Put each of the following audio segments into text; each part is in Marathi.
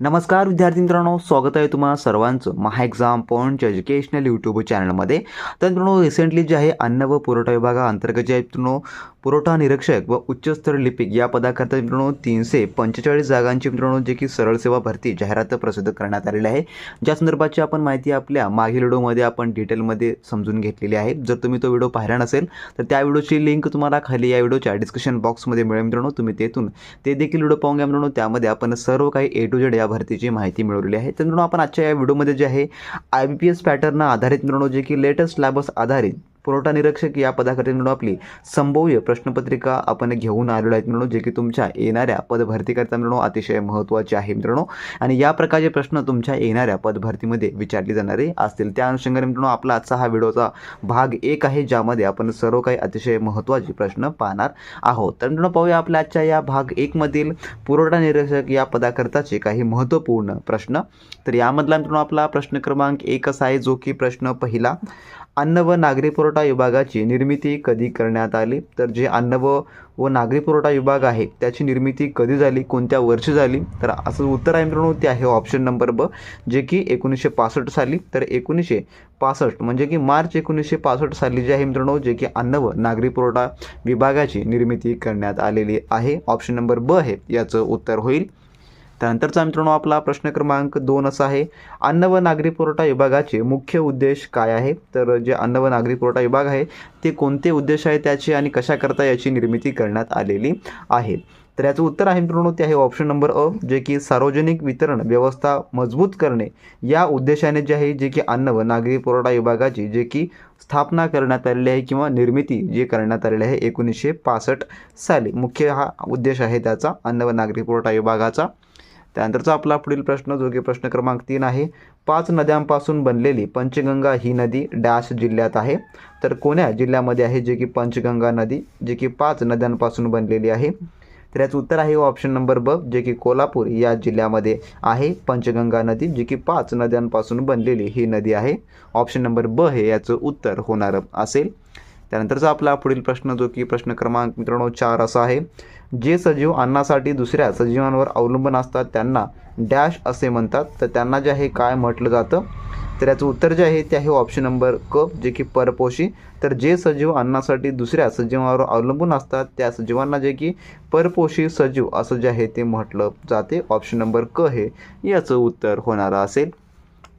नमस्कार विद्यार्थी मित्रांनो. स्वागत आहे तुम्हाला सर्वांचं महा एक्झाम पॉईंटच्या एज्युकेशनल यूट्यूब चॅनलमध्ये तर मित्रांनो रिसेंटली जे आहे अन्न व पुरवठा विभागाअंतर्गत जे आहे मित्रांनो पुरवठा निरीक्षक व उच्चस्तर लिपिक या पदाकरता मित्रांनो तीनशे पंचेचाळीस जागांची मित्रांनो जे की सरळ सेवा भरती जाहिरात प्रसिद्ध करण्यात आलेली आहे. ज्या संदर्भाची आपण माहिती आपल्या मागील व्हिडिओमध्ये आपण डिटेलमध्ये समजून घेतलेली आहे. जर तुम्ही तो व्हिडिओ पाहिला नसेल तर त्या व्हिडिओची लिंक तुम्हाला खाली या व्हिडिओच्या डिस्क्रिप्शन बॉक्समध्ये मिळेल मित्रांनो. तुम्ही तेथून ते देखील व्हिडिओ पाहून घ्या मित्रांनो. त्यामध्ये आपण सर्व काही ए टू जेड या भरतीची माहिती मिळवलेली आहे. तर मित्रांनो आपण आजच्या या व्हिडिओमध्ये जे आहे I B P S pattern आधारित मित्रांनो जे की लेटेस्ट सिलेबस आधारित पुरवठा निरीक्षक या पदासाठी मित्रांनो आपली संभाव्य प्रश्नपत्रिका आपण घेऊन आलेलो आहेत मित्रांनो जे की तुमच्या येणाऱ्या पदभरतीकरता मित्रांनो अतिशय महत्त्वाचे आहे मित्रांनो. आणि या प्रकारचे प्रश्न तुमच्या येणाऱ्या पदभरतीमध्ये विचारले जाणारे असतील. त्या अनुषंगाने मित्रांनो आपला आजचा हा व्हिडिओचा भाग एक आहे ज्यामध्ये आपण सर्व काही अतिशय महत्त्वाचे प्रश्न पाहणार आहोत. तर मित्रांनो पाहूया आपल्या आजच्या या भाग एकमधील पुरवठा निरीक्षक या पदाकरताचे काही महत्त्वपूर्ण प्रश्न. तर यामधला मित्रांनो आपला प्रश्न क्रमांक एक असा आहे जो की प्रश्न पहिला अन्न व नागरी पुरवठा विभागाची निर्मिती कधी करण्यात आली? तर जे अन्न व व नागरी पुरवठा विभाग आहे त्याची निर्मिती कधी झाली? कोणत्या वर्षी झाली? तर असं उत्तर आहे मित्रांनो ते आहे ऑप्शन नंबर ब जे की एकोणीसशे पासष्ट साली. तर एकोणीसशे पासष्ट म्हणजे की मार्च एकोणीसशे पासष्ट साली जे आहे मित्रांनो जे की अन्न व नागरी पुरवठा विभागाची निर्मिती करण्यात आलेली आहे. ऑप्शन नंबर ब आहे याचं उत्तर होईल. त्यानंतरचा मित्रांनो आपला प्रश्न क्रमांक दोन असा आहे अन्न व नागरी पुरवठा विभागाचे मुख्य उद्देश काय आहे? तर जे अन्न व नागरी पुरवठा विभाग आहे ते कोणते उद्देश आहे त्याचे आणि कशाकरता याची निर्मिती करण्यात आलेली आहे? तर याचं उत्तर आहे मित्रांनो ते आहे ऑप्शन नंबर अ जे की सार्वजनिक वितरण व्यवस्था मजबूत करणे. या उद्देशाने जे आहे जे की अन्न व नागरी पुरवठा विभागाची जे की स्थापना करण्यात आलेली आहे किंवा निर्मिती जे करण्यात आलेली आहे एकोणीसशे पासष्ट साली. मुख्य हा उद्देश आहे त्याचा अन्न व नागरी पुरवठा विभागाचा. त्यानंतरचा आपला पुढील प्रश्न जो की प्रश्न क्रमांक तीन आहे पाच नद्यांपासून बनलेली पंचगंगा ही नदी डॅश जिल्ह्यात आहे. तर कोण्या जिल्ह्यामध्ये आहे जे की पंचगंगा नदी जे की पाच नद्यांपासून बनलेली आहे? तर याचं उत्तर आहे ऑप्शन नंबर ब जे की कोल्हापूर या जिल्ह्यामध्ये आहे पंचगंगा नदी जी की पाच नद्यांपासून बनलेली ही नदी आहे. ऑप्शन नंबर ब हे याचं उत्तर होणार असेल. त्यानंतरचा आपला पुढील प्रश्न जो की प्रश्न क्रमांक मित्रांनो चार असा आहे. जे सजीव अन्नासाठी दुसऱ्या सजीवांवर अवलंबून असतात त्यांना डॅश असे म्हणतात. तर त्यांना जे आहे काय म्हटलं जातं? तर याचं उत्तर जे आहे ते आहे ऑप्शन नंबर क जे की परपोषी. तर जे सजीव अन्नासाठी दुसऱ्या सजीवांवर अवलंबून असतात त्या सजीवांना जे की परपोषी सजीव असं जे आहे ते म्हटलं जाते. ऑप्शन नंबर क हे याचं उत्तर होणारं असेल.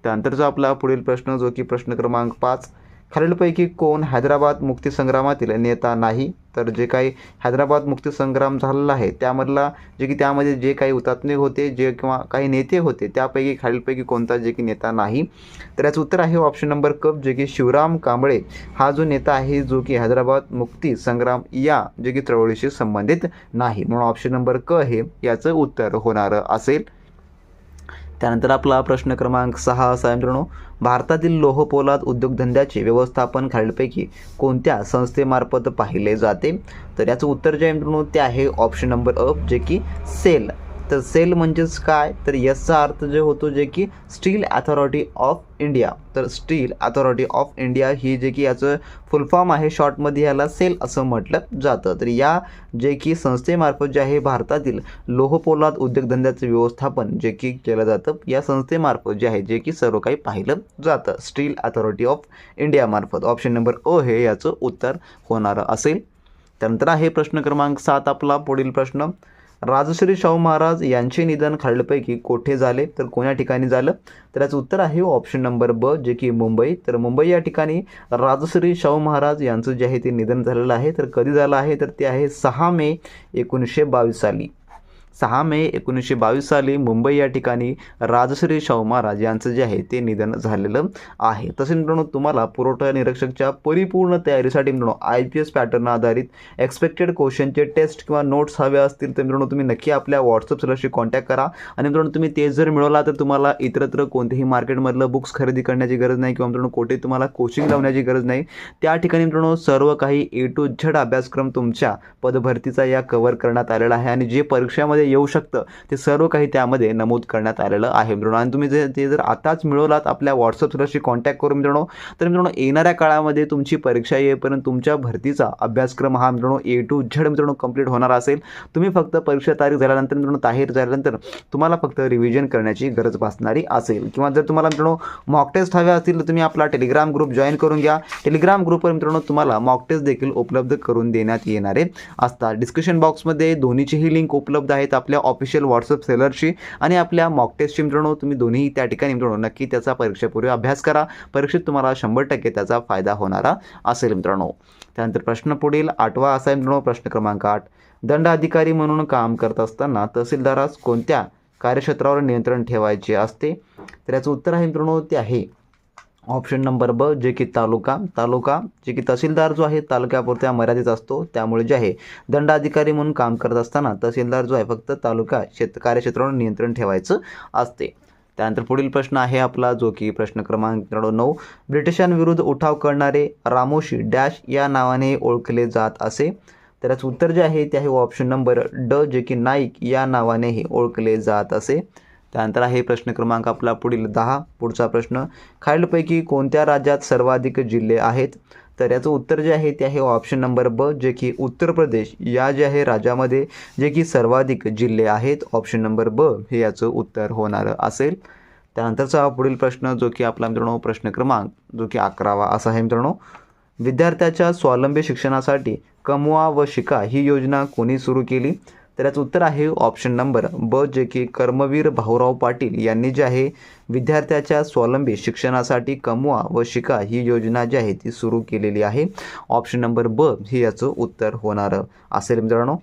त्यानंतरचा आपला पुढील प्रश्न जो की प्रश्न क्रमांक पाच खालीलपैकी कोण हैदराबाद मुक्तीसंग्रामातील नेता नाही तर जे काही हैदराबाद मुक्तीसंग्राम झालेला आहे त्यामधला जे की त्यामध्ये जे काही हुतात्मे होते जे किंवा काही नेते होते त्यापैकी खालीलपैकी कोणता जे की नेता नाही? तर याचं उत्तर आहे ऑप्शन नंबर कप जे की शिवराम कांबळे. हा जो नेता आहे जो की हैदराबाद मुक्ती संग्राम या जे की चळवळीशी संबंधित नाही. म्हणून ऑप्शन नंबर क हे याचं उत्तर होणारं असेल. त्यानंतर आपला प्रश्न क्रमांक सहा असा आहे मित्रांनो. भारतातील लोहपोलाद उद्योगधंद्याचे व्यवस्थापन खालीलपैकी कोणत्या संस्थेमार्फत पाहिले जाते? तर याचं उत्तर जे आहे मित्रांनो ते आहे ऑप्शन नंबर अ जे की सेल तर सेल म्हणजेच काय? तर याचा अर्थ जे होतो जे की स्टील अथॉरिटी ऑफ इंडिया. तर स्टील अथॉरिटी ऑफ इंडिया ही जे की याचं फुल फॉर्म आहे शॉर्टमध्ये याला सेल असं म्हटलं जातं. तर या जे की संस्थेमार्फत जे आहे भारतातील लोहपोलाद उद्योगधंद्याचं व्यवस्थापन जे की केलं जातं या संस्थेमार्फत जे आहे जे की सर्व काही पाहिलं जातं. स्टील अथॉरिटी ऑफ इंडियामार्फत ऑप्शन नंबर अ हे याचं उत्तर होणारं असेल. त्यानंतर आहे प्रश्न क्रमांक सात आपला पुढील प्रश्न. राजश्री शाहू महाराज यांचे निधन खालीलपैकी कोठे झाले? तर कोण्या ठिकाणी झालं? तर याचं उत्तर आहे ऑप्शन नंबर ब जे की मुंबई. तर मुंबई या ठिकाणी राजश्री शाहू महाराज यांचं जे आहे ते निधन झालेलं आहे. तर कधी झालं आहे? तर ते आहे सहा मे एकोणीसशे बावीस साली. सहा मे एकोणीसशे बावीस साली मुंबई या ठिकाणी राजश्री शाहू महाराज यांचं जे आहे ते निधन झालेलं आहे. तसे मित्रांनो तुम्हाला पुरवठा निरीक्षकच्या परिपूर्ण तयारीसाठी मित्रांनो आय पी एस पॅटर्न आधारित एक्सपेक्टेड क्वेश्चनचे टेस्ट किंवा नोट्स हवे असतील तर मित्रांनो तुम्ही नक्की आपल्या व्हॉट्सअप सेलरशी कॉन्टॅक्ट करा. आणि मित्रांनो तुम्ही ते जर मिळवला तर तुम्हाला इतरत्र कोणतेही मार्केटमधलं बुक्स खरेदी करण्याची गरज नाही किंवा मित्रांनो कोठे तुम्हाला कोचिंग लावण्याची गरज नाही. त्या ठिकाणी मित्रांनो सर्व काही ए टू झड अभ्यासक्रम तुमच्या पदभरतीचा या कव्हर करण्यात आलेला आहे. आणि जे परीक्षामध्ये परीक्षेमध्ये येऊ शकतं. ते सर्व काही त्यामध्ये नमूद करण्यात आलेलं आहे मित्रांनो. आणि तुम्ही जे ते जर आताच मिळवलात आपल्या व्हॉट्सअप सुरक्षी कॉन्टॅक्ट करून मित्रांनो तर मित्रांनो येणाऱ्या काळामध्ये तुमची परीक्षा येईपर्यंत तुमच्या भरतीचा अभ्यासक्रम हा मित्रांनो ए टू झेड मित्रांनो कंप्लीट होणार असेल. तुम्ही फक्त परीक्षा तारीख झाल्यानंतर मित्रांनो ताहीर झाल्यानंतर तुम्हाला फक्त रिव्हिजन करण्याची गरज भासणारी असेल. किंवा जर तुम्हाला मित्रांनो मॉक टेस्ट हव्या असतील तर तुम्ही आपला टेलिग्राम ग्रुप जॉईन करून घ्या. टेलिग्राम ग्रुपवर मित्रांनो तुम्हाला मॉक टेस्ट देखील उपलब्ध करून देण्यात येणारे असतात. डिस्क्रिप्शन बॉक्समध्ये दोन्हीचीही लिंक उपलब्ध आहेत. आपल्या ऑफिशियल व्हॉट्सअप सेलरशी आणि आपल्या मॉक टेस्टची मित्रांनो तुम्ही दोन्ही त्या ठिकाणी मित्रांनो नक्की त्याचा परीक्षेपूर्वी अभ्यास करा. परीक्षेत तुम्हाला शंभर टक्के त्याचा फायदा होणारा असेल मित्रांनो. त्यानंतर प्रश्न पुढील आठवा असा आहे मित्रांनो प्रश्न क्रमांक आठ. दंड अधिकारी म्हणून काम करत असताना तहसीलदारास कोणत्या कार्यक्षेत्रावर नियंत्रण ठेवायचे असते? तर याचं उत्तर आहे मित्रांनो ते आहे ऑप्शन नंबर ब जे की तालुका. तालुका जे की तहसीलदार जो आहे तालुक्यापुरत्या मर्यादित असतो त्यामुळे जे आहे दंडाधिकारी म्हणून काम करत असताना तहसीलदार जो आहे फक्त तालुका क्षेत्र कार्यक्षेत्रावर नियंत्रण ठेवायचं असते. त्यानंतर पुढील प्रश्न आहे आपला जो की प्रश्न क्रमांक नऊ. ब्रिटिशांविरुद्ध उठाव करणारे रामोशी डॅश या नावाने ओळखले जात असे. तर याचं उत्तर जे आहे ते आहे ऑप्शन नंबर ड जे की नाईक या नावानेही ओळखले जात असे. त्यानंतर आहे प्रश्न क्रमांक आपला पुढील दहा. पुढचा प्रश्न खालीलपैकी कोणत्या राज्यात सर्वाधिक जिल्हे आहेत? तर याचं उत्तर जे आहे ते आहे ऑप्शन नंबर ब जे की उत्तर प्रदेश. या जे आहे राज्यामध्ये जे की सर्वाधिक जिल्हे आहेत ऑप्शन नंबर ब हे याचं उत्तर होणारं असेल. त्यानंतरचा पुढील प्रश्न जो की आपला मित्रांनो प्रश्न क्रमांक जो की अकरावा असा आहे मित्रांनो. विद्यार्थ्याच्या स्वावलंबी शिक्षणासाठी कमवा व शिका ही योजना कोणी सुरू केली? तर याचं उत्तर आहे ऑप्शन नंबर ब जे की कर्मवीर भाऊराव पाटील यांनी जे आहे विद्यार्थ्याच्या स्वावलंबी शिक्षणासाठी कमवा व शिका ही योजना जी आहे ती सुरू केलेली आहे. ऑप्शन नंबर ब हे याचं उत्तर होणारं. असेल मित्रांनो.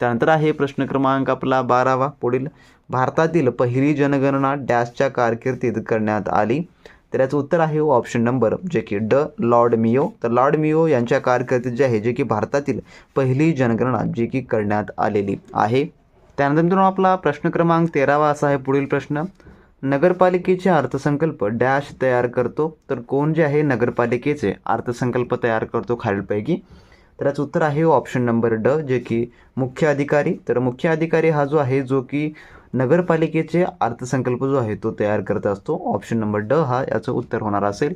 त्यानंतर आहे प्रश्न क्रमांक आपला बारावा पुढील. भारतातील पहिली जनगणना डॅशच्या कारकिर्दीत करण्यात आली. तर याचं उत्तर आहे हो, ऑप्शन नंबर जे की ड लॉर्ड मियो. तर लॉर्ड मियो यांच्या कारकिर्दीत जे आहे जे की भारतातील पहिली जनगणना जी की करण्यात आलेली आहे. त्यानंतर मित्रांनो आपला प्रश्न क्रमांक तेरावा असा आहे पुढील प्रश्न. नगरपालिकेचे अर्थसंकल्प डॅश तयार करतो. तर कोण जे आहे नगरपालिकेचे अर्थसंकल्प तयार करतो खालीलपैकी. तर याचं उत्तर आहे हो, ऑप्शन नंबर ड जे की मुख्य अधिकारी. तर मुख्य अधिकारी हा जो आहे जो की नगरपालिकेचे अर्थसंकल्प जो आहे तो तयार करत असतो. ऑप्शन नंबर ड हा याचं उत्तर होणार असेल.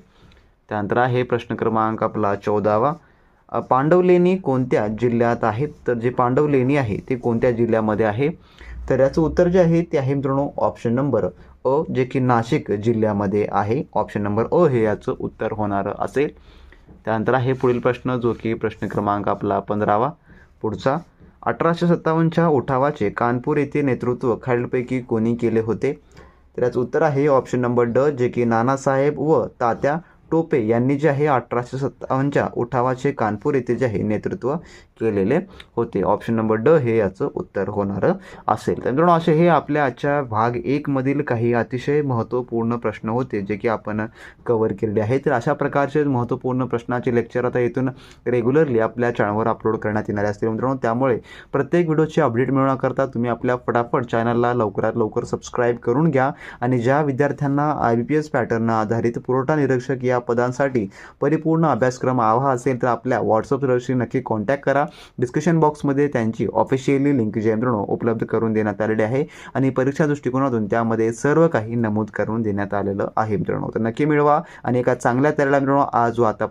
त्यानंतर आहे प्रश्न क्रमांक आपला चौदावा. पांडवलेणी कोणत्या जिल्ह्यात आहेत? तर जे पांडवलेणी आहे ते कोणत्या जिल्ह्यामध्ये आहे? तर याचं उत्तर जे आहे ते आहे मित्रांनो ऑप्शन नंबर अ जे की नाशिक जिल्ह्यामध्ये आहे. ऑप्शन नंबर अ हे याचं उत्तर होणारं असेल. त्यानंतर आहे पुढील प्रश्न जो की प्रश्न क्रमांक आपला पंधरावा. पुढचा अठराशे सत्तावन्नच्या उठावाचे कानपूर येथे नेतृत्व खालीलपैकी कोणी केले होते? तर याचं उत्तर आहे ऑप्शन नंबर ड जे की नानासाहेब व तात्या टोपे यांनी जे आहे अठराशे सत्तावन्नच्या उठावाचे कानपूर येथे जे आहे नेतृत्व केलेले होते. ऑप्शन नंबर ड हे याचं उत्तर होणारं असेल. तर मित्रांनो असे हे आपल्या आजच्या भाग एकमधील काही अतिशय महत्त्वपूर्ण प्रश्न होते जे की आपण कवर केलेले आहेत. तर अशा प्रकारचे महत्त्वपूर्ण प्रश्नाचे लेक्चर आता इथून रेग्युलरली आपल्या चॅनलवर अपलोड करण्यात येणारे असतील मित्रांनो. त्यामुळे प्रत्येक व्हिडिओची अपडेट मिळवण्याकरता तुम्ही आपल्या फटाफट चॅनलला लवकरात लवकर सबस्क्राईब करून घ्या. आणि ज्या विद्यार्थ्यांना I B P S pattern आधारित पुरवठा निरीक्षक या पदांसाठी परिपूर्ण अभ्यासक्रम हवा असेल तर आपल्या व्हॉट्सअपशी नक्की कॉन्टॅक्ट करा. डिस्क्रिप्शन बॉक्समध्ये त्यांची ऑफिशियली लिंक जे मित्रांनो उपलब्ध करून देण्यात आलेली आहे. आणि परीक्षा दृष्टिकोनातून त्यामध्ये सर्व काही नमूद करून देण्यात आलेलं आहे मित्रांनो. तर नक्की मिळवा आणि एका चांगल्या तयारीला मित्रांनो आज व आतापासून.